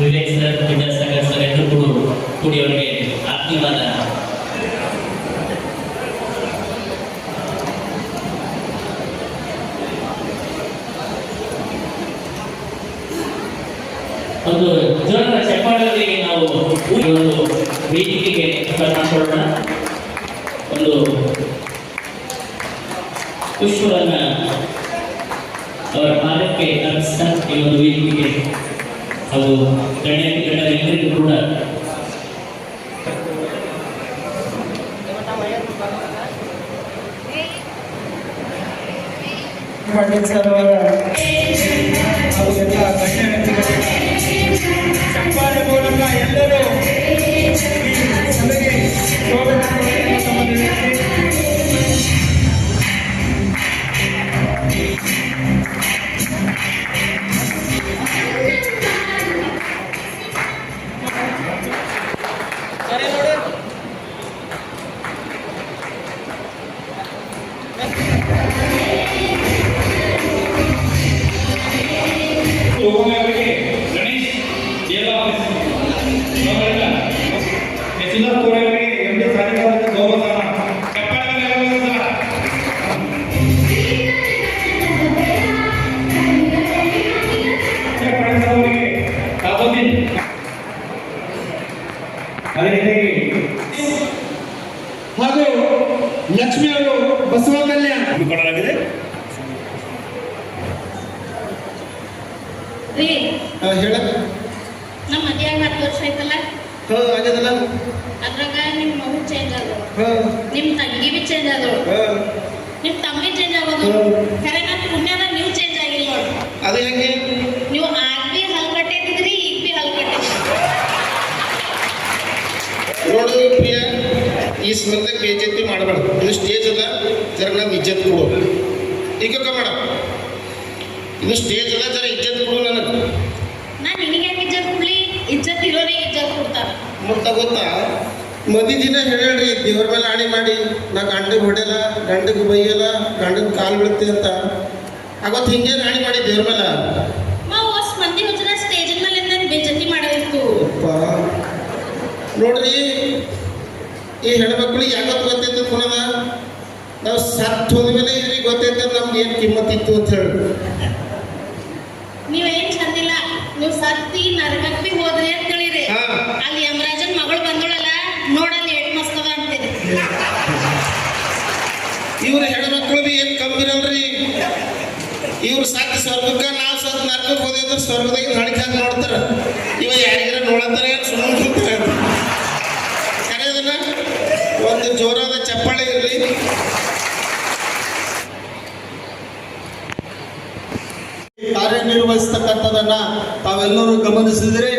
Vivek sir Vidyasagar sir ಎಲ್ಲರೂ ಕೂಡ ಕೂಡಿ ನಾವು ಒಂದು ವೇದಿಕೆಗೆ ಒಂದು ಪುಷ್ಪವನ್ನ ಅವರ ಪಾದಕ್ಕೆ ಅರ್ಪಿಸ್ತಾ ಈ ಒಂದು ವೇದಿಕೆಗೆ ಹಾಗೂ ಗಣ್ಯ ಗಣ್ಯರೆಲ್ಲರಿಗೂ ಕೂಡ. ಪಂಡಿತ್ ಸರ್ ಅವರ ಗಣ್ಯ ವ್ಯಕ್ತಿಗಳಿಗೆ ರೀ. ಹೇಳ. ನಮ್ಮ ಮದ್ವೆ ಹತ್ತು ವರ್ಷ ಆಯ್ತಲ್ಲ? ಆಗ್ಯದಲ್ಲ. ಅದ್ರಾಗ ನಿಮ್ಮ ಮಗು ಚೇಂಜ್ ಆದ್ರು ಹ, ನಿಮ್ಮ ತಂಗಿ ಬಿ ಚೇಂಜ್ ಆದ್ರು ಹ. ನಿಮ್ಮ ತಮ್ಮಿ ಚೇಂಜ್ ಆಗೋದು. ಖರೆ ನನ್ನ ಪುಣ್ಯನ ನೀವು ಚೇಂಜ್ ಆಗಿಲ್ಲ ನೋಡಿ. ಅದು ಹೆಂಗೆ? ನೀವು ಆಗ ಬಿ ಹಲ್ ಕಟ್ಟಿದ್ರಿ ಈಗ ಬಿ ಹಲ್ ಕಟ್ಟಿದ್ರಿ ನೋಡು ಪ್ರಿಯ ಈ ಸ್ಪರ್ಧೆ ಬೇಜತಿ ಮಾಡಬೇಡ. ಇದು ಸ್ಟೇಜ್ ಅಲ್ಲ ಜರ ನಮ್ಗೆ ಇಜ್ಜತ್ ಕೊಡು. ಈಗ ಮೇಡಮ್ ಇದು ಸ್ಟೇಜ್ ಅಲ್ಲ ಜರ ಇಜ್ಜತ್ ಕೊಡು ನನಗೆ. ನಾನು ಯಾಕೆ ಇಜ್ಜತ್ ಇರೋರಿಗೆ ಇಜ್ಜತ್ ಕೊಡ್ತಾರ. ಮತ್ತೆ ಗೊತ್ತಾ? ಮದಿ ದಿನ ಹೇಳ್ರಿ ದೇವ್ರ ಮೇಲೆ ಆಣಿ ಮಾಡಿ ನಾ ಗಂಡಗೆ ಹೊಡೆಯಲ್ಲ ಗಂಡಗೆ ಬೈಯಲ್ಲ ಗಂಡನ ಕಾಲು ಬೀಳುತ್ತೆ ಅಂತ. ಅವತ್ತು ಹಿಂಗೆ ಆಣಿ ಮಾಡಿ ದೇವ್ರ ಮೇಲೆ? ಮಂದಿ ಹುಚ್ಚರ ಸ್ಟೇಜ್ ಮೇಲೆ ನಾನು ಬೇಜತಿ ಮಾಡೋದಿತ್ತು ಅಪ್ಪ ನೋಡ್ರಿ ಈ ಹೆಣ್ಮಕ್ಳು ಯಾವತ್ತು ಗೊತ್ತೈತೆ ಪುನಃ ನಾವು ಸತ್ತು ಹೋದ್ಮೇಲೆ ಇವ್ರಿಗೆ ಗೊತ್ತೈತೆ ನಮ್ಗೆ ಏನು ಕಿಮ್ಮತ್ತಿತ್ತು ಅಂತ ಹೇಳಿ. ನೀವು ಸತ್ತಿ ನರಕಕ್ಕೆ ಹೋದ್ರಿ ಅಂತ ಹೇಳಿರಿ. ಅಲ್ಲಿ ಯಮರಾಜನ್ ಮಗಳು ಬಂದಳಲ್ಲ ನೋಡಲ್ಲಿ ಎಟ್ ಮಸ್ತದ ಅಂತೀರಿ ಇವ್ರ ಹೆಣ್ಮಕ್ಳು ಬಿ ಏನು ಕಮ್ಮಿ ಇರಲ್ರಿ ಇವ್ರು ಸತ್ ಸ್ವರ್ಗಕ್ಕೆ ನಾವು ಸತ್ ನರಕಕ್ಕೆ ಹೋದಿದ್ರೆ ಸ್ವರ್ಗದಾಗ ನಡಿಕಾಗ ನೋಡ್ತಾರ. ಇವ ಯಾರಿಗಾರ ನೋಡತ್ತಾರ ಸುಮ್ಮನೆ ಖರೆ ಒಂದು ಜೋರಾದ ಚಪ್ಪಾಳೆ ಇರಲಿ. ಕಾರ್ಯನಿರ್ವಹಿಸ್ತಕ್ಕಂಥದನ್ನ ತಾವೆಲ್ಲರೂ ಗಮನಿಸಿದರೆ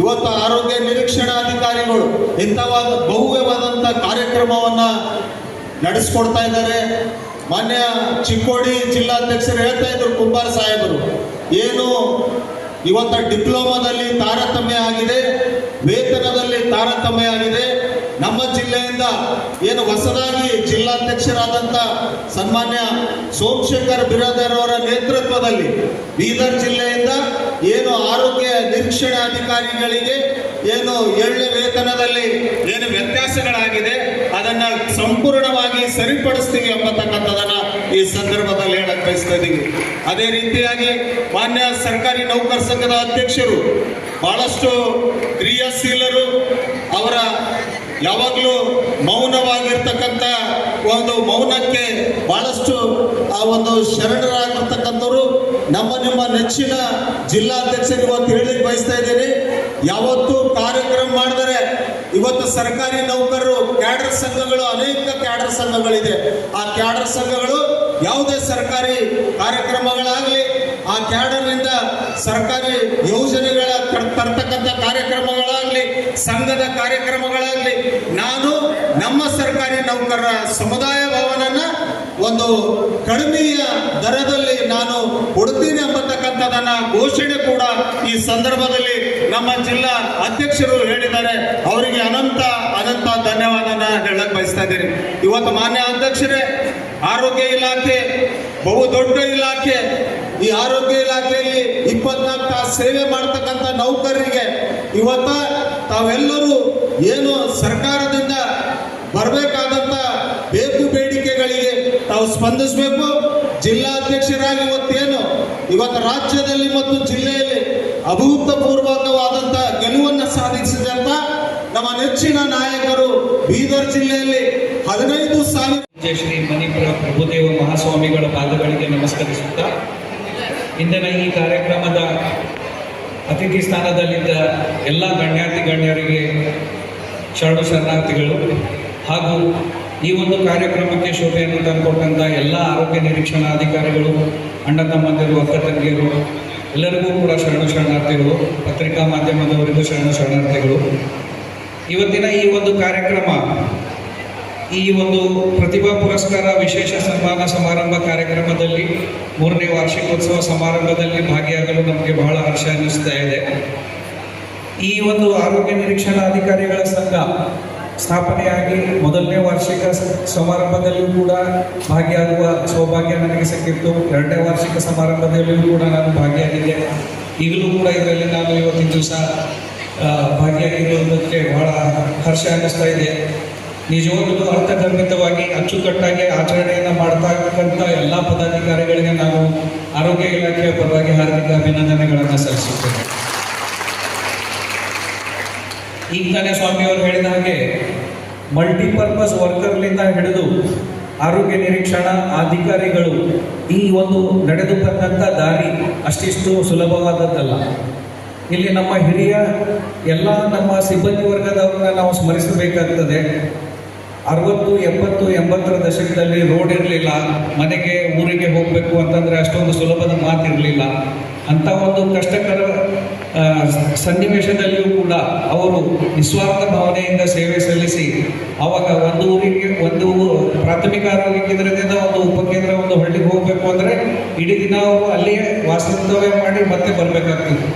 ಇವತ್ತು ಆರೋಗ್ಯ ನಿರೀಕ್ಷಣಾಧಿಕಾರಿಗಳು ಇಂಥವಾದ ಭವ್ಯವಾದಂಥ ಕಾರ್ಯಕ್ರಮವನ್ನ ನಡೆಸ್ಕೊಡ್ತಾ ಇದ್ದಾರೆ. ಮಾನ್ಯ ಚಿಕ್ಕೋಡಿ ಜಿಲ್ಲಾಧ್ಯಕ್ಷರು ಹೇಳ್ತಾ ಇದ್ರು ಕುಂಬಾರ ಸಾಹೇಬರು, ಏನು ಇವತ್ತ ಡಿಪ್ಲೊಮಾದಲ್ಲಿ ತಾರತಮ್ಯ ಆಗಿದೆ, ವೇತನದಲ್ಲಿ ತಾರತಮ್ಯ ಆಗಿದೆ ಜಿಲ್ಲೆಯಿಂದ ಏನು ಹೊಸದಾಗಿ ಜಿಲ್ಲಾಧ್ಯಕ್ಷರಾದಂಥ ಸನ್ಮಾನ್ಯ ಸೋಮಶೇಖರ್ ಬಿರಾದರ್ ಅವರ ನೇತೃತ್ವದಲ್ಲಿ ಬೀದರ್ ಜಿಲ್ಲೆಯಿಂದ ಏನು ಆರೋಗ್ಯ ನಿರೀಕ್ಷಣೆ ಅಧಿಕಾರಿಗಳಿಗೆ ಏನು ಏಳನೇ ವೇತನದಲ್ಲಿ ಏನು ವ್ಯತ್ಯಾಸಗಳಾಗಿದೆ, ಅದನ್ನ ಸಂಪೂರ್ಣವಾಗಿ ಸರಿಪಡಿಸ್ತೀವಿ ಎಂಬತಕ್ಕಂಥದನ್ನ ಈ ಸಂದರ್ಭದಲ್ಲಿ ಹೇಳಕ್ ಬಯಸ್ತಾ ಇದ್ದೀವಿ. ಅದೇ ರೀತಿಯಾಗಿ ಮಾನ್ಯ ಸರ್ಕಾರಿ ನೌಕರ ಸಂಘದ ಅಧ್ಯಕ್ಷರು, ಬಹಳಷ್ಟು ಕ್ರಿಯಾಶೀಲರು ಅವರ ಯಾವಾಗಲೂ ಮೌನವಾಗಿರ್ತಕ್ಕಂಥ ಒಂದು ಮೌನಕ್ಕೆ ಬಹಳಷ್ಟು ಆ ಒಂದು ಶರಣರಾಗಿರ್ತಕ್ಕಂಥವ್ರು ನಮ್ಮ ನಿಮ್ಮ ನೆಚ್ಚಿನ ಜಿಲ್ಲಾಧ್ಯಕ್ಷರು ಇವತ್ತು ಹೇಳಿ ಬಯಸ್ತಾ ಇದ್ದೀನಿ. ಯಾವತ್ತು ಕಾರ್ಯಕ್ರಮ ಮಾಡಿದರೆ ಇವತ್ತು ಸರ್ಕಾರಿ ನೌಕರರು, ಕ್ಯಾಡರ್ ಸಂಘಗಳು, ಅನೇಕ ಕ್ಯಾಡರ್ ಸಂಘಗಳಿದೆ. ಆ ಕ್ಯಾಡರ್ ಸಂಘಗಳು ಯಾವುದೇ ಸರ್ಕಾರಿ ಕಾರ್ಯಕ್ರಮಗಳಾಗಲಿ, ಆ ಕ್ಯಾಡರ್ನಿಂದ ಸರ್ಕಾರಿ ಯೋಜನೆಗಳ ತರ್- ತರ್ತಕ್ಕಂಥ ಕಾರ್ಯಕ್ರಮಗಳಾಗಲಿ, ಸಂಘದ ಕಾರ್ಯಕ್ರಮಗಳಾಗಲಿ, ನಾನು ನಮ್ಮ ಸರ್ಕಾರಿ ನೌಕರರ ಸಮುದಾಯ ಭವನನ್ನ ಒಂದು ಕಡಿಮೆಯ ದರದಲ್ಲಿ ನಾನು ಕೊಡ್ತೀನಿ ಎಂಬತಕ್ಕಂಥದನ್ನ ಘೋಷಣೆ ಕೂಡ ಈ ಸಂದರ್ಭದಲ್ಲಿ ನಮ್ಮ ಜಿಲ್ಲಾ ಅಧ್ಯಕ್ಷರು ಹೇಳಿದ್ದಾರೆ. ಅವರಿಗೆ ಅನಂತ ಅನಂತ ಧನ್ಯವಾದ ಹೇಳಕ್ ಬಯಸ್ತಾ ಇದ್ದೀನಿ. ಇವತ್ತು ಮಾನ್ಯ ಅಧ್ಯಕ್ಷರೇ, ಆರೋಗ್ಯ ಇಲಾಖೆ, ಬಹು ದೊಡ್ಡ ಇಲಾಖೆ ಈ ಆರೋಗ್ಯ ಇಲಾಖೆಯಲ್ಲಿ ಇಪ್ಪತ್ನಾಲ್ಕು ತಾಸು ಸೇವೆ ಮಾಡ್ತಕ್ಕಂಥ ನೌಕರರಿಗೆ ಇವತ್ತ ತಾವೆಲ್ಲರೂ ಏನು ಸರ್ಕಾರದಿಂದ ಬರಬೇಕಾದಂತ ಬೇಕು ಬೇಡಿಕೆಗಳಿಗೆ ತಾವು ಸ್ಪಂದಿಸಬೇಕು. ಜಿಲ್ಲಾಧ್ಯಕ್ಷರಾಗಿ ಇವತ್ತೇನು ಇವತ್ತು ರಾಜ್ಯದಲ್ಲಿ ಮತ್ತು ಜಿಲ್ಲೆಯಲ್ಲಿ ಅಭೂತಪೂರ್ವಕವಾದಂಥ ಗೆಲುವನ್ನು ಸಾಧಿಸಿದಂತ ನಮ್ಮ ನೆಚ್ಚಿನ ನಾಯಕರು ಬೀದರ್ ಜಿಲ್ಲೆಯಲ್ಲಿ ಹದಿನೈದು ಸಾವಿರ ಶ್ರೀ ಮಣಿಪುರ ಪ್ರಭುದೇವ ಮಹಾಸ್ವಾಮಿಗಳ ಪಾದಗಳಿಗೆ ನಮಸ್ಕರಿಸುತ್ತಾ ಇಂದಿನ ಈ ಕಾರ್ಯಕ್ರಮದ ಅತಿಥಿ ಸ್ಥಾನದಲ್ಲಿದ್ದ ಎಲ್ಲ ಗಣ್ಯಾತಿ ಗಣ್ಯರಿಗೆ ಶರಣು ಶರಣಾರ್ಥಿಗಳು ಹಾಗೂ ಈ ಒಂದು ಕಾರ್ಯಕ್ರಮಕ್ಕೆ ಶೋಭೆಯನ್ನು ತಂದುಕೊಟ್ಟಂಥ ಎಲ್ಲ ಆರೋಗ್ಯ ನಿರೀಕ್ಷಣಾ ಅಧಿಕಾರಿಗಳು, ಅಣ್ಣ ತಮ್ಮಂದಿರು, ಅಕ್ಕ ತಂಗಿಯರು, ಎಲ್ಲರಿಗೂ ಕೂಡ ಶರಣು ಶರಣಾರ್ಥಿಗಳು, ಪತ್ರಿಕಾ ಮಾಧ್ಯಮದವರಿಗೂ ಶರಣು ಶರಣಾರ್ಥಿಗಳು. ಇವತ್ತಿನ ಈ ಒಂದು ಕಾರ್ಯಕ್ರಮ ಈ ಒಂದು ಪ್ರತಿಭಾ ಪುರಸ್ಕಾರ ವಿಶೇಷ ಸನ್ಮಾನ ಸಮಾರಂಭ ಕಾರ್ಯಕ್ರಮದಲ್ಲಿ ಮೂರನೇ ವಾರ್ಷಿಕೋತ್ಸವ ಸಮಾರಂಭದಲ್ಲಿ ಭಾಗಿಯಾಗಲು ನಮಗೆ ಬಹಳ ಹರ್ಷ ಅನ್ನಿಸ್ತಾ ಇದೆ. ಈ ಒಂದು ಆರೋಗ್ಯ ನಿರೀಕ್ಷಣಾಧಿಕಾರಿಗಳ ಸಂಘ ಸ್ಥಾಪನೆಯಾಗಿ ಮೊದಲನೇ ವಾರ್ಷಿಕ ಸಮಾರಂಭದಲ್ಲೂ ಕೂಡ ಭಾಗಿಯಾಗುವ ಸೌಭಾಗ್ಯ ನನಗೆ ಸಿಕ್ಕಿತ್ತು. ಎರಡನೇ ವಾರ್ಷಿಕ ಸಮಾರಂಭದಲ್ಲಿಯೂ ಕೂಡ ನಾನು ಭಾಗಿಯಾಗಿದ್ದೆ. ಈಗಲೂ ಕೂಡ ಇದರಲ್ಲಿ ನಾನು ಇವತ್ತಿನ ದಿವಸ ಭಾಗಿಯಾಗಿರುವುದಕ್ಕೆ ಬಹಳ ಹರ್ಷ ಅನ್ನಿಸ್ತಾ ಇದೆ. ನಿಜವಾಗಲೂ ಅರ್ಥಗರ್ಭಿತವಾಗಿ ಅಚ್ಚುಕಟ್ಟಾಗಿ ಆಚರಣೆಯನ್ನು ಮಾಡ್ತಕ್ಕಂಥ ಎಲ್ಲ ಪದಾಧಿಕಾರಿಗಳಿಗೆ ನಾವು ಆರೋಗ್ಯ ಇಲಾಖೆಯ ಪರವಾಗಿ ಹಾರ್ದಿಕ ಅಭಿನಂದನೆಗಳನ್ನು ಸಲ್ಲಿಸುತ್ತೇವೆ ಈಗ ತಾನೇ ಸ್ವಾಮಿಯವರು ಹೇಳಿದ ಹಾಗೆ ಮಲ್ಟಿಪರ್ಪಸ್ ವರ್ಕರ್ಲಿಂದ ಹಿಡಿದು ಆರೋಗ್ಯ ನಿರೀಕ್ಷಣಾ ಅಧಿಕಾರಿಗಳು ಈ ಒಂದು ನಡೆದು ಬಂದಂಥ ದಾರಿ ಅಷ್ಟಿಷ್ಟು ಸುಲಭವಾದದ್ದಲ್ಲ. ಇಲ್ಲಿ ನಮ್ಮ ಹಿರಿಯ ಎಲ್ಲ ನಮ್ಮ ಸಿಬ್ಬಂದಿ ವರ್ಗದವ್ರನ್ನ ನಾವು ಸ್ಮರಿಸಬೇಕಾಗ್ತದೆ. ಅರವತ್ತು ಎಂಬತ್ತು ಎಂಬತ್ತರ ದಶಕದಲ್ಲಿ ರೋಡ್ ಇರಲಿಲ್ಲ, ಮನೆಗೆ, ಊರಿಗೆ ಹೋಗಬೇಕು ಅಂತಂದರೆ ಅಷ್ಟೊಂದು ಸುಲಭದ ಮಾತಿರಲಿಲ್ಲ. ಅಂಥ ಒಂದು ಕಷ್ಟಕರ ಸನ್ನಿವೇಶದಲ್ಲಿಯೂ ಕೂಡ ಅವರು ನಿಸ್ವಾರ್ಥ ಭಾವನೆಯಿಂದ ಸೇವೆ ಸಲ್ಲಿಸಿ, ಅವಾಗ ಒಂದು ಊರಿಗೆ, ಒಂದು ಪ್ರಾಥಮಿಕ ಆರೋಗ್ಯ ಕೇಂದ್ರದಿಂದ ಒಂದು ಉಪಕೇಂದ್ರ, ಒಂದು ಹಳ್ಳಿಗೆ ಹೋಗಬೇಕು ಅಂದರೆ ಇಡೀ ದಿನ ಅವರು ಅಲ್ಲಿಯೇ ವಾಸ್ತವ್ಯ ಮಾಡಿ ಮತ್ತೆ ಬರಬೇಕಾಗ್ತದೆ.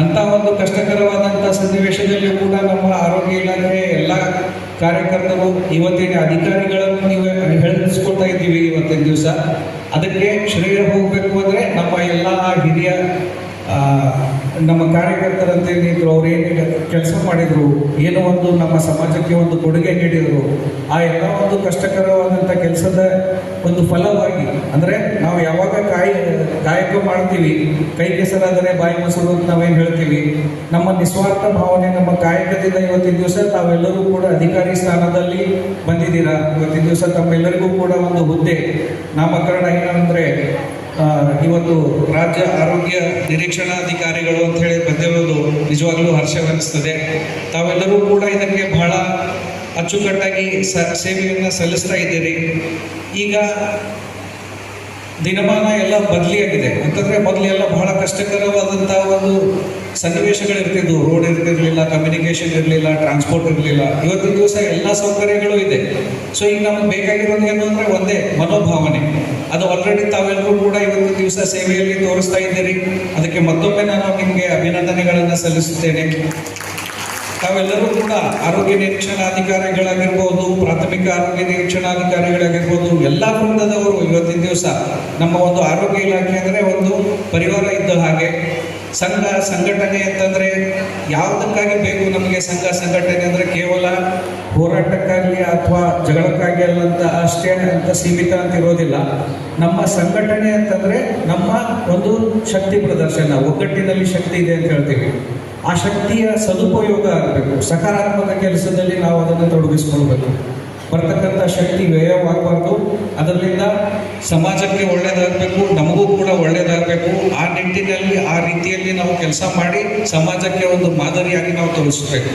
ಅಂಥ ಒಂದು ಕಷ್ಟಕರವಾದಂಥ ಸನ್ನಿವೇಶದಲ್ಲಿಯೂ ಕೂಡ ನಮ್ಮ ಆರೋಗ್ಯ ಕಾರ್ಯಕರ್ತರು, ಇವತ್ತಿನ ಅಧಿಕಾರಿಗಳನ್ನು ನೀವು ಹೇಳಿಸ್ಕೊಳ್ತಾ ಇದ್ದೀವಿ ಇವತ್ತಿನ ದಿವಸ. ಅದಕ್ಕೆ ಶ್ರೇಯ ಹೋಗಬೇಕು ಅಂದರೆ ನಮ್ಮ ಎಲ್ಲ ಹಿರಿಯ ನಮ್ಮ ಕಾರ್ಯಕರ್ತರಂತೆ ನಿಂತರು ಅವ್ರು ಏನು ಕೆಲಸ ಮಾಡಿದರು, ಏನು ಒಂದು ನಮ್ಮ ಸಮಾಜಕ್ಕೆ ಒಂದು ಕೊಡುಗೆ ನೀಡಿದರು, ಆ ಎಲ್ಲ ಒಂದು ಕಷ್ಟಕರವಾದಂಥ ಕೆಲಸದ ಒಂದು ಫಲವಾಗಿ, ಅಂದರೆ ನಾವು ಯಾವಾಗ ಕಾಯಿ, ಕಾಯಕ ಮಾಡ್ತೀವಿ, ಕೈ ಕೆಸರಾದರೆ ಬಾಯಿ ಮೊಸರು ಅಂತ ನಾವೇನು ಹೇಳ್ತೀವಿ, ನಮ್ಮ ನಿಸ್ವಾರ್ಥ ಭಾವನೆ ನಮ್ಮ ಕಾಯಕದಿಂದ ಇವತ್ತಿನ ದಿವಸ ತಾವೆಲ್ಲರೂ ಕೂಡ ಅಧಿಕಾರಿ ಸ್ಥಾನದಲ್ಲಿ ಬಂದಿದ್ದೀರಾ? ಇವತ್ತಿನ ದಿವಸ ತಮ್ಮೆಲ್ಲರಿಗೂ ಕೂಡ ಒಂದು ಹುದ್ದೆ, ನಾಮಕರಣ ಏನಂದರೆ ಇವತ್ತು ರಾಜ್ಯ ಆರೋಗ್ಯ ನಿರೀಕ್ಷಣಾಧಿಕಾರಿಗಳು ಅಂತ ಹೇಳಿ ಬಂದಿರೋದು ನಿಜವಾಗ್ಲೂ ಹರ್ಷವೆನಿಸ್ತದೆ. ತಾವೆಲ್ಲರೂ ಕೂಡ ಇದಕ್ಕೆ ಬಹಳ ಅಚ್ಚುಕಟ್ಟಾಗಿ ಸ, ಸೇವೆಯನ್ನು ಸಲ್ಲಿಸ್ತಾ ಇದ್ದೀರಿ. ಈಗ ದಿನಮಾನ ಎಲ್ಲ ಬದಲಿಯಾಗಿದೆ. ಅಂತಂದ್ರೆ ಮೊದಲೆಲ್ಲ ಬಹಳ ಕಷ್ಟಕರವಾದಂಥ ಒಂದು ಸನ್ನಿವೇಶಗಳಿರ್ತಿದ್ವು. ರೋಡ್ ಇರ್ತಿರ್ಲಿಲ್ಲ ಕಮ್ಯುನಿಕೇಷನ್ ಇರಲಿಲ್ಲ ಟ್ರಾನ್ಸ್ಪೋರ್ಟ್ ಇರಲಿಲ್ಲ. ಇವತ್ತಿನ ದಿವಸ ಎಲ್ಲ ಸೌಕರ್ಯಗಳು ಇದೆ. ಸೊ ಈಗ ನಮಗೆ ಬೇಕಾಗಿರೋದು ಏನು ಅಂದರೆ ಒಂದೇ ಮನೋಭಾವನೆ. ಅದು ಆಲ್ರೆಡಿ ತಾವೆಲ್ಲರೂ ಕೂಡ ಇವತ್ತು ದಿವಸ ಸೇವೆಯಲ್ಲಿ ತೋರಿಸ್ತಾ ಇದ್ದೀರಿ. ಅದಕ್ಕೆ ಮತ್ತೊಮ್ಮೆ ನಾನು ನಿಮಗೆ ಅಭಿನಂದನೆಗಳನ್ನು ಸಲ್ಲಿಸುತ್ತೇನೆ. ತಾವೆಲ್ಲರೂ ಕೂಡ ಆರೋಗ್ಯ ನಿರೀಕ್ಷಣಾಧಿಕಾರಿಗಳಾಗಿರ್ಬೋದು, ಪ್ರಾಥಮಿಕ ಆರೋಗ್ಯ ನಿರೀಕ್ಷಣಾಧಿಕಾರಿಗಳಾಗಿರ್ಬೋದು, ಎಲ್ಲ ವೃಂದದವರು ಇವತ್ತಿನ ದಿವಸ ನಮ್ಮ ಒಂದು ಆರೋಗ್ಯ ಇಲಾಖೆ ಅಂದರೆ ಒಂದು ಪರಿವಾರ ಇದ್ದ ಹಾಗೆ. ಸಂಘ, ಸಂಘಟನೆ ಅಂತಂದರೆ ಯಾವುದಕ್ಕಾಗಿ ಬೇಕು ನಮಗೆ ಸಂಘ, ಸಂಘಟನೆ ಅಂದರೆ ಕೇವಲ ಹೋರಾಟಕ್ಕಾಗಿ ಅಥವಾ ಜಗಳಕ್ಕಾಗಿ ಅಲ್ಲಂತ ಅಷ್ಟೇ ಅಂತ ಸೀಮಿತ ಅಂತ ಇರೋದಿಲ್ಲ. ನಮ್ಮ ಸಂಘಟನೆ ಅಂತಂದರೆ ನಮ್ಮ ಒಂದು ಶಕ್ತಿ ಪ್ರದರ್ಶನ, ಒಗ್ಗಟ್ಟಿನಲ್ಲಿ ಶಕ್ತಿ ಇದೆ ಅಂತ ಹೇಳ್ತೀವಿ. ಆ ಶಕ್ತಿಯ ಸದುಪಯೋಗ ಆಗಬೇಕು. ಸಕಾರಾತ್ಮಕ ಕೆಲಸದಲ್ಲಿ ನಾವು ಅದನ್ನು ತೊಡಗಿಸ್ಕೊಳ್ಬೇಕು. ಬರ್ತಕ್ಕಂಥ ಶಕ್ತಿ ವ್ಯಯವಾಗಬಾರ್ದು. ಅದರಿಂದ ಸಮಾಜಕ್ಕೆ ಒಳ್ಳೆಯದಾಗಬೇಕು ನಮಗೂ ಕೂಡ ಒಳ್ಳೆಯದಾಗಬೇಕು ಆ ನಿಟ್ಟಿನಲ್ಲಿ, ಆ ರೀತಿಯಲ್ಲಿ ನಾವು ಕೆಲಸ ಮಾಡಿ ಸಮಾಜಕ್ಕೆ ಒಂದು ಮಾದರಿಯಾಗಿ ನಾವು ತೋರಿಸ್ಬೇಕು.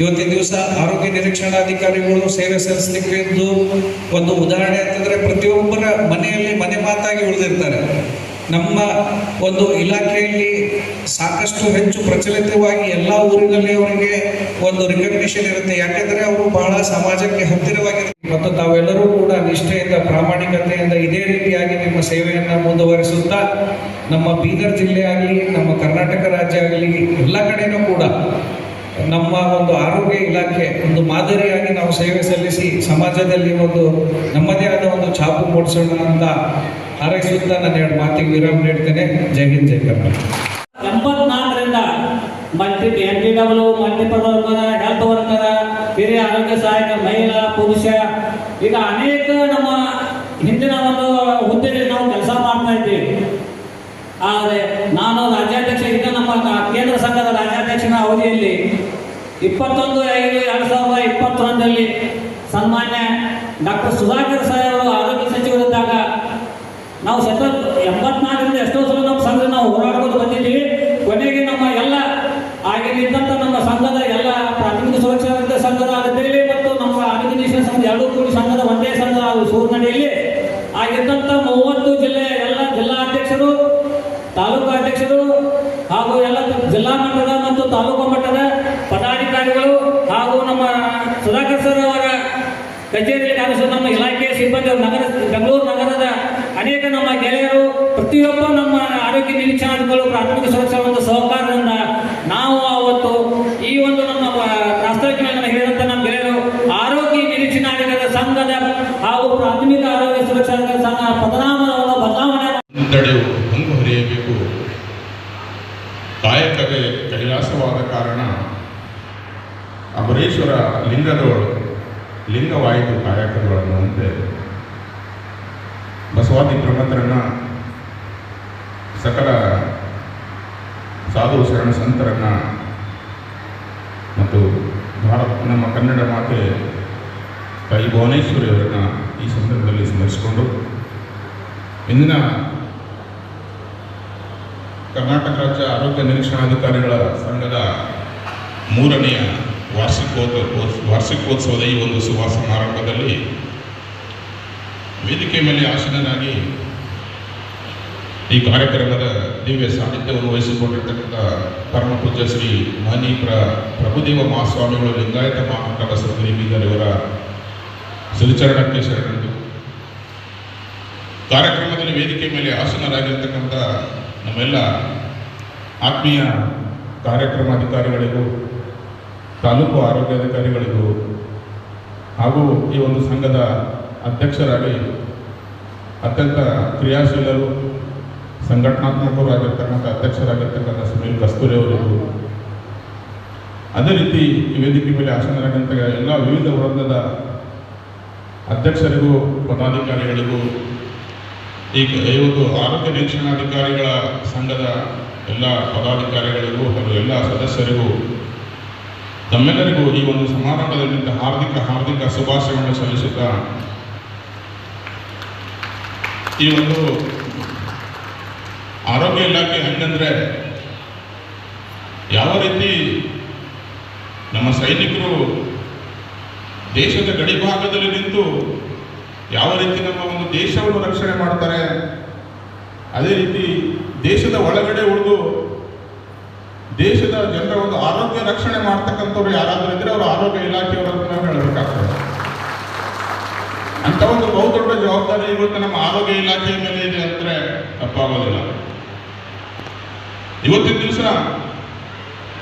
ಇವತ್ತಿನ ದಿವಸ ಆರೋಗ್ಯ ನಿರೀಕ್ಷಣಾಧಿಕಾರಿಗಳು ಸೇವೆ ಸಲ್ಲಿಸಲಿಕ್ಕೆ ಒಂದು ಉದಾಹರಣೆ ಅಂತಂದರೆ ಪ್ರತಿಯೊಬ್ಬರ ಮನೆಯಲ್ಲಿ ಮನೆ ಮಾತಾಗಿ ಉಳಿದಿರ್ತಾರೆ. ನಮ್ಮ ಒಂದು ಇಲಾಖೆಯಲ್ಲಿ ಸಾಕಷ್ಟು ಹೆಚ್ಚು ಪ್ರಚಲಿತವಾಗಿ ಎಲ್ಲ ಊರಿನಲ್ಲಿ ಅವರಿಗೆ ಒಂದು ರಿಕಗ್ನಿಷನ್ ಇರುತ್ತೆ. ಯಾಕೆಂದರೆ ಅವರು ಬಹಳ ಸಮಾಜಕ್ಕೆ ಹತ್ತಿರವಾಗಿರುತ್ತೆ ಮತ್ತು ತಾವೆಲ್ಲರೂ ಕೂಡ ನಿಷ್ಠೆಯಿಂದ, ಪ್ರಾಮಾಣಿಕತೆಯಿಂದ ಇದೇ ರೀತಿಯಾಗಿ ನಿಮ್ಮ ಸೇವೆಯನ್ನು ಮುಂದುವರಿಸುತ್ತಾ, ನಮ್ಮ ಬೀದರ್ ಜಿಲ್ಲೆ ಆಗಲಿ, ನಮ್ಮ ಕರ್ನಾಟಕ ರಾಜ್ಯ ಆಗಲಿ, ಎಲ್ಲ ಕಡೆಯೂ ಕೂಡ ನಮ್ಮ ಒಂದು ಆರೋಗ್ಯ ಇಲಾಖೆ ಒಂದು ಮಾದರಿಯಾಗಿ ನಾವು ಸೇವೆ ಸಲ್ಲಿಸಿ ಸಮಾಜದಲ್ಲಿ ಒಂದು ನಮ್ಮದೇ ಆದ ಒಂದು ಛಾಪು ಮೂಡಿಸೋಣ ಅಂತ ಹಾರೈಸುತ್ತಾ ನಾನು ಎರಡು ಮಾತಿಗೆ ವಿರಾಮ ನೀಡ್ತೇನೆ. ಜೈ ಹಿಂದ್, ಜೈ Karnataka. ಎಂಬತ್ನಾಲ್ಕರಿಂದ multi N T W health worker ಹಿರಿಯ ಆರೋಗ್ಯ ಸಹಾಯಕ, ಮಹಿಳಾ, ಪುರುಷ, ಈಗ ಅನೇಕ ನಮ್ಮ ಹಿಂದಿನ ಒಂದು ಹುದ್ದೆಯಲ್ಲಿ ನಾವು ಕೆಲಸ ಮಾಡ್ತಾ ಇದ್ದೀವಿ ಆದರೆ ನಾನು ರಾಜ್ಯಾಧ್ಯಕ್ಷ ಈಗ ನಮ್ಮ ಕ- ಕೇಂದ್ರ ಸಂಘದ ರಾಜ್ಯಾಧ್ಯಕ್ಷನ ಅವಧಿಯಲ್ಲಿ ಇಪ್ಪತ್ತೊಂದು ಐದು ಎರಡು ಸಾವಿರದ ಇಪ್ಪತ್ತೊಂದರಲ್ಲಿ ಸನ್ಮಾನ್ಯ ಡಾಕ್ಟರ್ ಸುಧಾಕರ್ ಸರ್ ಅವರು ಆರೋಗ್ಯ ಸಚಿವರಿದ್ದಾಗ ನಾವು ಸತತ ಎಂಬತ್ನಾಲ್ಕರಿಂದ ಎಷ್ಟೋ ಸಲ ನಮ್ಮ ಸಂಘ ನಾವು ಹೋರಾಡ್ಕೊಂಡು ಬಂದಿದ್ದೀವಿ. ಕೊನೆಗೆ ನಮ್ಮ ಎಲ್ಲ ಆಗಿದ್ದಂಥ ನಮ್ಮ ಸಂಘದ ಎಲ್ಲ ಪ್ರಾಥಮಿಕ ಸುರಕ್ಷಾ ಸಂಘದ ಅಧ್ಯಯಲ್ಲಿ ಮತ್ತು ನಮ್ಮ ಆರೋಗ್ಯ ನಿರೀಕ್ಷಣಾ ಸಂಘದ ಎರಡೂ ಕೂಡಿ ಸಂಘದ ಒಂದೇ ಸಂಘ ಸೂರ್ನಡಿಯಲ್ಲಿ ಆಗಿದ್ದಂಥ ಮೂವತ್ತು ಜಿಲ್ಲೆಯ ಎಲ್ಲ ಜಿಲ್ಲಾ ಅಧ್ಯಕ್ಷರು, ತಾಲೂಕು ಅಧ್ಯಕ್ಷರು ಹಾಗೂ ಎಲ್ಲ ಜಿಲ್ಲಾ ಮಟ್ಟದ ಮತ್ತು ತಾಲೂಕು ಮಟ್ಟದ ಪದಾಧಿಕಾರಿಗಳು ಹಾಗೂ ನಮ್ಮ ಸುಧಾಕರ್ ಸರ್ ಅವರ ಕಚೇರಿಯಲ್ಲಿ ಕಾಣಿಸುವ ನಮ್ಮ ಇಲಾಖೆಯ ಸಿಬ್ಬಂದಿ ನಗರ, ಬೆಂಗಳೂರು ನಗರದ ಅನೇಕ ನಮ್ಮ ಗೆಳೆಯರು, ಪ್ರತಿಯೊಬ್ಬ ನಮ್ಮ ಆರೋಗ್ಯ ನಿರೀಕ್ಷಣಾಧಿಕಾರಿಗಳು ಪ್ರಾಥಮಿಕ ಸುರಕ್ಷಾ ಒಂದು ಸಹಕಾರದಿಂದ ನಾವು ಅವತ್ತು ಈ ಒಂದು ನಮ್ಮ ಪ್ರಾಸ್ತಾವಿಕ ಹೇಳಿದಂಥ ನಮ್ಮ ಗೆಳೆಯರು ಆರೋಗ್ಯ ನಿರೀಕ್ಷಣಾಧಿಕಾರಿಗಳ ಸಂಘದ ಹಾಗೂ ಪ್ರಾಥಮಿಕ ಆರೋಗ್ಯ ಸುರಕ್ಷಾ ಸಂಘ ಪದನಾಮವನ್ನು ಬದಲಾವಣೆ ಕಾಯಕವೇ ಕೈಲಾಸವಾದ ಕಾರಣ ಅಮರೇಶ್ವರ ಲಿಂಗದವಳು ಲಿಂಗವಾಯಿತು ಕಾಯಕಗಳನ್ನುವಂತೆ ಬಸವಾದಿ ಪ್ರಮಥರನ್ನ ಸಕಲ ಸಾಧು ಶರಣ ಸಂತರನ್ನ ಮತ್ತು ಭಾರತ, ನಮ್ಮ ಕನ್ನಡ ಮಾತೆ ತಾಯಿ ಭುವನೇಶ್ವರಿಯವರನ್ನು ಈ ಸಂದರ್ಭದಲ್ಲಿ ಸ್ಮರಿಸಿಕೊಂಡು ಇಂದಿನ ಕರ್ನಾಟಕ ರಾಜ್ಯ ಆರೋಗ್ಯ ನಿರೀಕ್ಷಣಾಧಿಕಾರಿಗಳ ಸಂಘದ ಮೂರನೆಯ ವಾರ್ಷಿಕೋತ್ಸವ ವಾರ್ಷಿಕೋತ್ಸವದ ಈ ಒಂದು ಶುಭ ಸಮಾರಂಭದಲ್ಲಿ ವೇದಿಕೆ ಮೇಲೆ ಆಸೀನರಾಗಿ ಈ ಕಾರ್ಯಕ್ರಮದ ದಿವ್ಯ ಸಾನ್ನಿಧ್ಯವನ್ನು ವಹಿಸಿಕೊಂಡಿರ್ತಕ್ಕಂಥ ಪರಮ ಪೂಜ್ಯ ಶ್ರೀ ಮಾನಿ ಪ್ರ ಪ್ರಭುದೇವ ಮಹಾಸ್ವಾಮಿಗಳು, ಲಿಂಗಾಯತ ಮಹಾಮಂಡಲ ಬಸವಗಿರಿ ಬೀದರಿವರ ಸಿರಿಚರಣಕ್ಕೆ ಶರಣರು ಕಾರ್ಯಕ್ರಮದಲ್ಲಿ ವೇದಿಕೆ ಮೇಲೆ ಆಸೀನರಾಗಿರ್ತಕ್ಕಂಥ ನಮ್ಮೆಲ್ಲ ಆತ್ಮೀಯ ಕಾರ್ಯಕ್ರಮ ಅಧಿಕಾರಿಗಳಿಗೂ, ತಾಲೂಕು ಆರೋಗ್ಯಾಧಿಕಾರಿಗಳಿಗೂ ಹಾಗೂ ಈ ಒಂದು ಸಂಘದ ಅಧ್ಯಕ್ಷರಾಗಿ ಅತ್ಯಂತ ಕ್ರಿಯಾಶೀಲರು, ಸಂಘಟನಾತ್ಮಕರು ಆಗಿರ್ತಕ್ಕಂಥ ಅಧ್ಯಕ್ಷರಾಗಿರ್ತಕ್ಕಂಥ ಸುನೀಲ್ ಕಸ್ತೂರಿ ಅವರಿಗೂ, ಅದೇ ರೀತಿ ಈ ವೇದಿಕೆ ಮೇಲೆ ಆಸನರಾಗಿರ್ತಕ್ಕ ಎಲ್ಲ ವಿವಿಧ ವೃಂದದ ಅಧ್ಯಕ್ಷರಿಗೂ, ಪದಾಧಿಕಾರಿಗಳಿಗೂ ಈ ಈ ಒಂದು ಆರೋಗ್ಯ ನಿರೀಕ್ಷಣಾಧಿಕಾರಿಗಳ ಸಂಘದ ಎಲ್ಲ ಪದಾಧಿಕಾರಿಗಳಿಗೂ ಹಾಗೂ ಎಲ್ಲ ಸದಸ್ಯರಿಗೂ ತಮ್ಮೆಲ್ಲರಿಗೂ ಈ ಒಂದು ಸಮಾರಂಭದಲ್ಲಿ ಹಾರ್ದಿಕ ಹಾರ್ದಿಕ ಶುಭಾಶಯವನ್ನು ಸಲ್ಲಿಸುತ್ತಾ ಈ ಒಂದು ಆರೋಗ್ಯ ಇಲಾಖೆ ಹಂಗಂದ್ರೆ ಯಾವ ರೀತಿ ನಮ್ಮ ಸೈನಿಕರು ದೇಶದ ಗಡಿ ಭಾಗದಲ್ಲಿ ನಿಂತು ಯಾವ ರೀತಿ ನಮ್ಮ ಒಂದು ದೇಶವನ್ನು ರಕ್ಷಣೆ ಮಾಡ್ತಾರೆ, ಅದೇ ರೀತಿ ದೇಶದ ಒಳಗಡೆ ಉಳಿದು ದೇಶದ ಜನರ ಒಂದು ಆರೋಗ್ಯ ರಕ್ಷಣೆ ಮಾಡ್ತಕ್ಕಂಥವ್ರು ಯಾರಾದರೂ ಇದ್ರೆ ಅವರು ಆರೋಗ್ಯ ಇಲಾಖೆಯವರನ್ನು ಹೇಳಬೇಕಾಗ್ತದೆ. ಅಂತ ಒಂದು ಬಹುದೊಡ್ಡ ಜವಾಬ್ದಾರಿ ಇವತ್ತು ನಮ್ಮ ಆರೋಗ್ಯ ಇಲಾಖೆಯ ಮೇಲೆ ಇದೆ ಅಂದ್ರೆ ತಪ್ಪಾಗೋದಿಲ್ಲ. ಇವತ್ತಿನ ದಿವಸ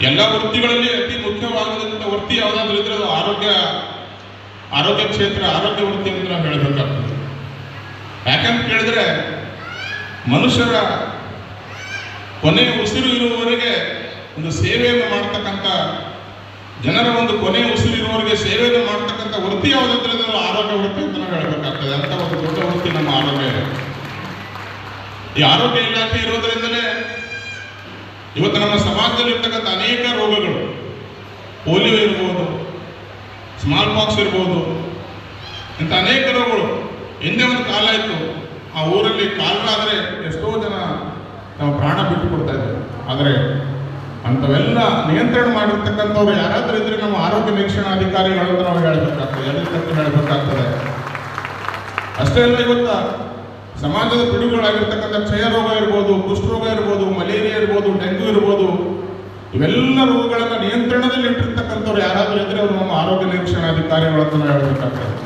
ಎಲ್ಲ ವೃತ್ತಿಗಳಲ್ಲಿ ಅತಿ ಮುಖ್ಯವಾಗದಂತ ವೃತ್ತಿ ಯಾವುದಾದ್ರೂ ಇದ್ರೆ ಅದು ಆರೋಗ್ಯ ಆರೋಗ್ಯ ಕ್ಷೇತ್ರ, ಆರೋಗ್ಯ ವೃತ್ತಿ ಅಂತ ನಾವು ಹೇಳಬೇಕಾಗ್ತದೆ. ಯಾಕಂತ ಕೇಳಿದ್ರೆ, ಮನುಷ್ಯರ ಕೊನೆಯ ಉಸಿರು ಇರುವವರೆಗೆ ಒಂದು ಸೇವೆಯನ್ನು ಮಾಡ್ತಕ್ಕಂಥ, ಜನರ ಒಂದು ಕೊನೆಯ ಉಸಿರು ಇರುವವರಿಗೆ ಸೇವೆಯನ್ನು ಮಾಡ್ತಕ್ಕಂಥ ವೃತ್ತಿ ಯಾವುದಂದ್ರೆ ನಾವು ಆರೋಗ್ಯ ವೃತ್ತಿ ಅಂತ ನಾವು ಹೇಳಬೇಕಾಗ್ತದೆ. ಅಂತ ಒಂದು ದೊಡ್ಡ ವೃತ್ತಿ ನಮ್ಮ ಆರೋಗ್ಯ ಈ ಆರೋಗ್ಯ ಇಲಾಖೆ ಇರೋದ್ರಿಂದಲೇ ಇವತ್ತು ನಮ್ಮ ಸಮಾಜದಲ್ಲಿ ಇರ್ತಕ್ಕಂಥ ಅನೇಕ ರೋಗಗಳು, ಪೋಲಿಯೋ ಇರ್ಬೋದು ಸ್ಮಾಲ್ ಪಾಕ್ಸ್ ಇರ್ಬೋದು. ಇಂಥ ಅನೇಕ ರೋಗಗಳು. ಹಿಂದೆ ಒಂದು ಕಾಲ ಇತ್ತು. ಆ ಊರಲ್ಲಿ ಕಾಲರಾದರೆ ಎಷ್ಟೋ ಜನ ನಾವು ಪ್ರಾಣ ಬಿಟ್ಟು ಕೊಡ್ತಾ ಇದ್ರು. ಆದರೆ ಅಂಥವೆಲ್ಲ ನಿಯಂತ್ರಣ ಮಾಡಿರ್ತಕ್ಕಂಥವ್ರು ಯಾರಾದರೂ ಇದ್ರೆ ನಮ್ಮ ಆರೋಗ್ಯ ನಿರೀಕ್ಷಣಾ ಅಧಿಕಾರಿಗಳು ನಾವು ಹೇಳಬೇಕಾಗ್ತದೆ. ತಕ್ಕ ಹೇಳಬೇಕಾಗ್ತದೆ? ಅಷ್ಟೇ ಅಲ್ಲ ಇವತ್ತು ಸಮಾಜದ ಪಿಡುಗುಗಳಾಗಿರ್ತಕ್ಕಂಥ ಕ್ಷಯ ರೋಗ ಇರ್ಬೋದು, ಕುಷ್ಠರೋಗ ಇರ್ಬೋದು, ಮಲೇರಿಯಾ ಇರ್ಬೋದು, ಡೆಂಗ್ಯೂ ಇರ್ಬೋದು ಇವೆಲ್ಲ ರೋಗಗಳನ್ನು ನಿಯಂತ್ರಣದಲ್ಲಿ ಇಟ್ಟಿರ್ತಕ್ಕಂಥವ್ರು ಯಾರಾದರೂ ಇದ್ರೆ ಅವರು ನಮ್ಮ ಆರೋಗ್ಯ ನಿರೀಕ್ಷಣಾಧಿಕಾರಿಗಳು ಅಂತ ಹೇಳಬೇಕಾಗ್ತದೆ.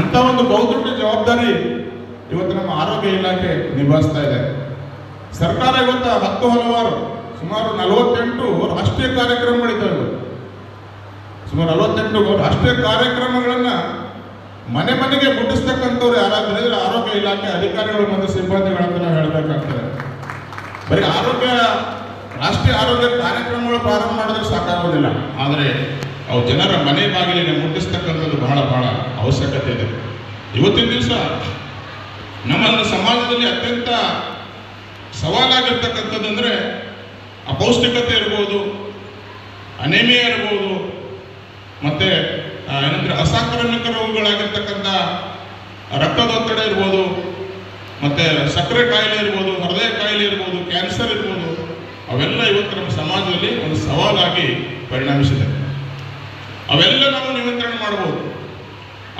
ಅಂತ ಒಂದು ಬಹುದೊಡ್ಡ ಜವಾಬ್ದಾರಿ ಇವತ್ತು ನಮ್ಮ ಆರೋಗ್ಯ ಇಲಾಖೆ ನಿಭಾಯಿಸ್ತಾ ಇದೆ. ಸರ್ಕಾರ ಇವತ್ತು ಹತ್ತು ಹಲವಾರು, ಸುಮಾರು ನಲವತ್ತೆಂಟು ರಾಷ್ಟ್ರೀಯ ಕಾರ್ಯಕ್ರಮಗಳಿದ್ದಾವೆ ಸುಮಾರು ನಲವತ್ತೆಂಟು ರಾಷ್ಟ್ರೀಯ ಕಾರ್ಯಕ್ರಮಗಳನ್ನ ಮನೆ ಮನೆಗೆ ಮುಟ್ಟಿಸ್ತಕ್ಕಂಥವ್ರು ಯಾರಾದ್ರೂ ಇದ್ರೆ ಆರೋಗ್ಯ ಇಲಾಖೆ ಅಧಿಕಾರಿಗಳು ಮತ್ತು ಸಿಬ್ಬಂದಿಗಳಂತ ನಾವು ಹೇಳಬೇಕಾಗ್ತದೆ. ಬರೀ ಆರೋಗ್ಯ ರಾಷ್ಟ್ರೀಯ ಆರೋಗ್ಯ ಕಾರ್ಯಕ್ರಮಗಳು ಪ್ರಾರಂಭ ಮಾಡಿದ್ರೆ ಸಾಕಾಗೋದಿಲ್ಲ. ಆದರೆ ಅವು ಜನರ ಮನೆ ಬಾಗಿಲಿಗೆ ಮುಟ್ಟಿಸ್ತಕ್ಕಂಥದ್ದು ಬಹಳ ಬಹಳ ಅವಶ್ಯಕತೆ ಇದೆ. ಇವತ್ತಿನ ದಿವಸ ನಮ್ಮ ಸಮಾಜದಲ್ಲಿ ಅತ್ಯಂತ ಸವಾಲಾಗಿರ್ತಕ್ಕಂಥದ್ದು ಅಂದರೆ ಅಪೌಷ್ಟಿಕತೆ ಇರ್ಬೋದು, ಅನೇಮಿಯಾ ಇರ್ಬೋದು, ಮತ್ತೆ ಏನಂದ್ರೆ ಅಸಾಂಕ್ರಾಮಿಕ ರೋಗಗಳಾಗಿರ್ತಕ್ಕಂಥ ರಕ್ತದೊತ್ತಡ ಇರ್ಬೋದು, ಮತ್ತೆ ಸಕ್ಕರೆ ಕಾಯಿಲೆ ಇರ್ಬೋದು, ಹೃದಯ ಕಾಯಿಲೆ ಇರ್ಬೋದು, ಕ್ಯಾನ್ಸರ್ ಇರ್ಬೋದು ಅವೆಲ್ಲ ಇವತ್ತು ನಮ್ಮ ಸಮಾಜದಲ್ಲಿ ಒಂದು ಸವಾಲಾಗಿ ಪರಿಣಮಿಸಿದೆ. ಅವೆಲ್ಲ ನಾವು ನಿಯಂತ್ರಣ ಮಾಡಬಹುದು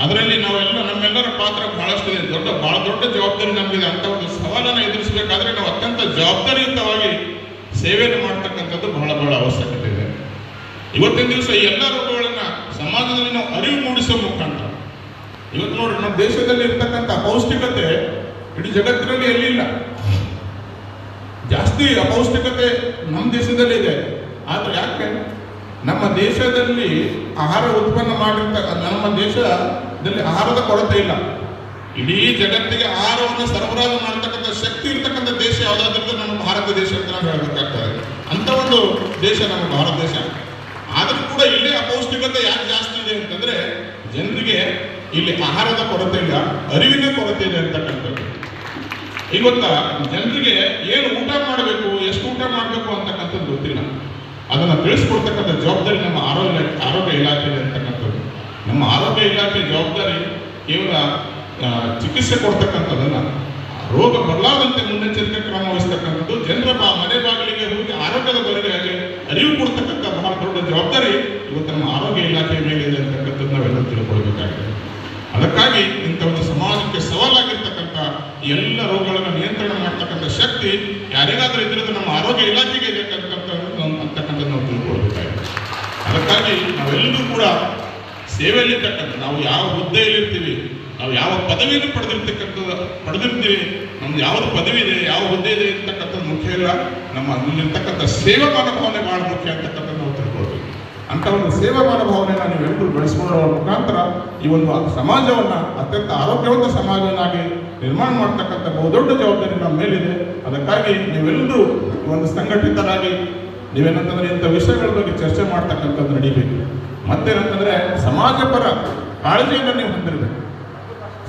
ಅದರಲ್ಲಿ ನಾವೆಲ್ಲ ನಮ್ಮೆಲ್ಲರ ಪಾತ್ರ ಬಹಳಷ್ಟಿದೆ. ದೊಡ್ಡ, ಬಹಳ ದೊಡ್ಡ ಜವಾಬ್ದಾರಿ ನಮಗಿದೆ. ಅಂತ ಒಂದು ಸವಾಲನ್ನು ಎದುರಿಸಬೇಕಾದ್ರೆ ನಾವು ಅತ್ಯಂತ ಜವಾಬ್ದಾರಿಯುತವಾಗಿ ಸೇವೆಯನ್ನು ಮಾಡ್ತಕ್ಕಂಥದ್ದು ಬಹಳ ಬಹಳ ಅವಶ್ಯಕತೆ ಇದೆ. ಇವತ್ತಿನ ದಿವಸ ಈ ಎಲ್ಲ ರೋಗಗಳನ್ನು ಸಮಾಜದಲ್ಲಿ ನಾವು ಅರಿವು ಮೂಡಿಸೋ ಮುಖಾಂತರ. ಇವತ್ತು ನೋಡ್ರಿ, ನಮ್ಮ ದೇಶದಲ್ಲಿ ಇರ್ತಕ್ಕಂಥ ಅಪೌಷ್ಟಿಕತೆ ಇಡೀ ಜಗತ್ತಿನಲ್ಲಿ ಎಲ್ಲಿಲ್ಲ. ಜಾಸ್ತಿ ಅಪೌಷ್ಟಿಕತೆ ನಮ್ಮ ದೇಶದಲ್ಲಿ ಇದೆ. ಆದರೆ ಯಾಕೆ? ನಮ್ಮ ದೇಶದಲ್ಲಿ ಆಹಾರ ಉತ್ಪನ್ನ ಮಾಡಿರ್ತ, ನಮ್ಮ ದೇಶದಲ್ಲಿ ಆಹಾರದ ಕೊರತೆ ಇಲ್ಲ. ಇಡೀ ಜಗತ್ತಿಗೆ ಆಹಾರವನ್ನು ಸರಬರಾಜು ಮಾಡತಕ್ಕಂಥ ಶಕ್ತಿ ಇರ್ತಕ್ಕಂಥ ದೇಶ ಯಾವುದಾದ್ರೂ ನಮ್ಮ ಭಾರತ ದೇಶ ಅಂತ ನಾವು ಹೇಳಬೇಕಾಗ್ತದೆ ಅಂತ ಒಂದು ದೇಶ ನಮ್ಮ ಭಾರತ ದೇಶ. ಆದರೂ ಕೂಡ ಇಲ್ಲಿ ಅಪೌಷ್ಟಿಕತೆ ಯಾಕೆ ಜಾಸ್ತಿ ಇದೆ ಅಂತಂದ್ರೆ, ಜನರಿಗೆ ಇಲ್ಲಿ ಆಹಾರದ ಕೊರತೆ ಇಲ್ಲ, ಅರಿವಿನ ಕೊರತೆ ಇದೆ ಅಂತಕ್ಕಂಥದ್ದು. ಇವತ್ತ ಜನರಿಗೆ ಏನು ಊಟ ಮಾಡಬೇಕು, ಎಷ್ಟು ಊಟ ಮಾಡಬೇಕು ಅಂತಕ್ಕಂಥದ್ದು ಗೊತ್ತಿಲ್ಲ. ಅದನ್ನು ತಿಳಿಸ್ಕೊಡ್ತಕ್ಕಂಥ ಜವಾಬ್ದಾರಿ ನಮ್ಮ ಆರೋಗ್ಯ ಆರೋಗ್ಯ ಇಲಾಖೆ ಅಂತಕ್ಕಂಥದ್ದು ನಮ್ಮ ಆರೋಗ್ಯ ಇಲಾಖೆ ಜವಾಬ್ದಾರಿ ಕೇವಲ ಚಿಕಿತ್ಸೆ ಕೊಡ್ತಕ್ಕಂಥದ್ದಲ್ಲ. ರೋಗ ಬರಲಾದಂತೆ ಮುನ್ನೆಚ್ಚರಿಕೆ ಕ್ರಮ ವಹಿಸ್ತಕ್ಕಂಥದ್ದು, ಜನರ ಬಾ, ಮನೆ ಬಾಗಿಲಿಗೆ ಹೋಗಿ ಆರೋಗ್ಯದ ಬಗ್ಗೆ ಅರಿವು ಕೊಡ್ತಕ್ಕಂಥ ಬಹಳ ದೊಡ್ಡ ಜವಾಬ್ದಾರಿ ಇವತ್ತು ನಮ್ಮ ಆರೋಗ್ಯ ಇಲಾಖೆ ಮೇಲೆ ಇದೆ ಅಂತಕ್ಕಂಥದ್ದು ನಾವೆಲ್ಲ ತಿಳ್ಕೊಳ್ಬೇಕಾಗಿದೆ. ಅದಕ್ಕಾಗಿ ಇಂಥ ಒಂದು ಸಮಾಜಕ್ಕೆ ಸವಾಲಾಗಿರ್ತಕ್ಕಂಥ ಎಲ್ಲ ರೋಗಗಳನ್ನು ನಿಯಂತ್ರಣ ಮಾಡ್ತಕ್ಕಂಥ ಶಕ್ತಿ ಯಾರಿಗಾದ್ರೂ ಇದ್ರದ್ದು ನಮ್ಮ ಆರೋಗ್ಯ ಇಲಾಖೆಗೆ ಇದೆ ನಾವು ತಿಳ್ಕೊಳ್ಬೇಕಾಗಿದೆ. ಅದಕ್ಕಾಗಿ ನಾವೆಲ್ಲರೂ ಕೂಡ ಸೇವೆಯಲ್ಲಿ ತಕ್ಕಂಥ ನಾವು ಯಾವ ಹುದ್ದೆಯಲ್ಲಿ ಇರ್ತೀವಿ ನಾವು ಯಾವ ಪದವಿಯನ್ನು ಪಡೆದಿರ್ತಕ್ಕಂಥದ್ದು ಪಡೆದಿರ್ತೀವಿ, ನಮ್ದು ಯಾವ್ದು ಪದವಿ ಇದೆ, ಯಾವ ಹುದ್ದೆ ಇದೆ ಅಂತಕ್ಕಂಥದ್ದು ಮುಖ್ಯ ಇಲ್ಲ. ನಮ್ಮ ಅಲ್ಲಿರ್ತಕ್ಕಂಥ ಸೇವಾ ಮನೋಭಾವನೆ ಭಾಳ ಮುಖ್ಯ ಅಂತಕ್ಕಂಥ ನಾವು ತಿಳ್ಕೊಳ್ಬೇಕು. ಅಂತ ಒಂದು ಸೇವಾ ಮನೋಭಾವನೆಯನ್ನು ನೀವೆಲ್ಲರೂ ಬೆಳೆಸ್ಕೊಳ್ಳುವ ಮುಖಾಂತರ ಈ ಒಂದು ಸಮಾಜವನ್ನ ಅತ್ಯಂತ ಆರೋಗ್ಯವಂತ ಸಮಾಜವನ್ನಾಗಿ ನಿರ್ಮಾಣ ಮಾಡ್ತಕ್ಕಂಥ ಬಹುದೊಡ್ಡ ಜವಾಬ್ದಾರಿ ನಮ್ಮ ಮೇಲಿದೆ. ಅದಕ್ಕಾಗಿ ನೀವೆಲ್ಲರೂ ಒಂದು ಸಂಘಟಿತರಾಗಿ ನೀವೇನಂತಂದ್ರೆ ಇಂಥ ವಿಷಯಗಳ ಬಗ್ಗೆ ಚರ್ಚೆ ಮಾಡ್ತಕ್ಕಂಥದ್ದು ನಡಿಬೇಕು. ಮತ್ತೇನಂತಂದ್ರೆ ಸಮಾಜ ಪರ ಕಾಳಜಿಯನ್ನು ನೀವು ಹೊಂದಿರಬೇಕು.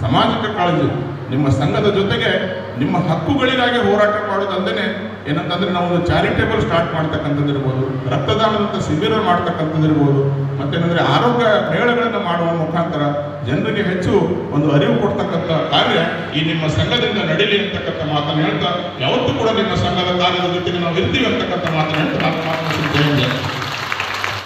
ಸಮಾಜಕ್ಕೆ ಕಾಳಜಿ. ನಿಮ್ಮ ಸಂಘದ ಜೊತೆಗೆ ನಿಮ್ಮ ಹಕ್ಕುಗಳಿಗಾಗಿ ಹೋರಾಟ ಮಾಡೋದಲ್ಲದೆ ಏನಂತಂದ್ರೆ ನಾವು ಒಂದು ಚಾರಿಟೇಬಲ್ ಸ್ಟಾರ್ಟ್ ಮಾಡ್ತಕ್ಕಂಥದ್ದಿರ್ಬೋದು ರಕ್ತದಾನದಂಥ ಶಿಬಿರ ಮಾಡ್ತಕ್ಕಂಥದ್ದಿರ್ಬೋದು ಮತ್ತೇನಂದ್ರೆ ಆರೋಗ್ಯ ಮೇಳಗಳನ್ನು ಮಾಡುವ ಮುಖಾಂತರ ಜನರಿಗೆ ಹೆಚ್ಚು ಒಂದು ಅರಿವು ಕೊಡ್ತಕ್ಕಂಥ ಕಾರ್ಯ ಈ ನಿಮ್ಮ ಸಂಘದಿಂದ ನಡೀಲಿ ಅಂತಕ್ಕಂಥ ಮಾತನ್ನು ಹೇಳ್ತಾ, ಯಾವತ್ತೂ ಕೂಡ ನಿಮ್ಮ ಸಂಘದ ಕಾರ್ಯದ ಜೊತೆಗೆ ನಾವು ಇರ್ತೀವಿ ಅಂತಕ್ಕಂಥ ಮಾತನ್ನು ಹೇಳ್ತಾ.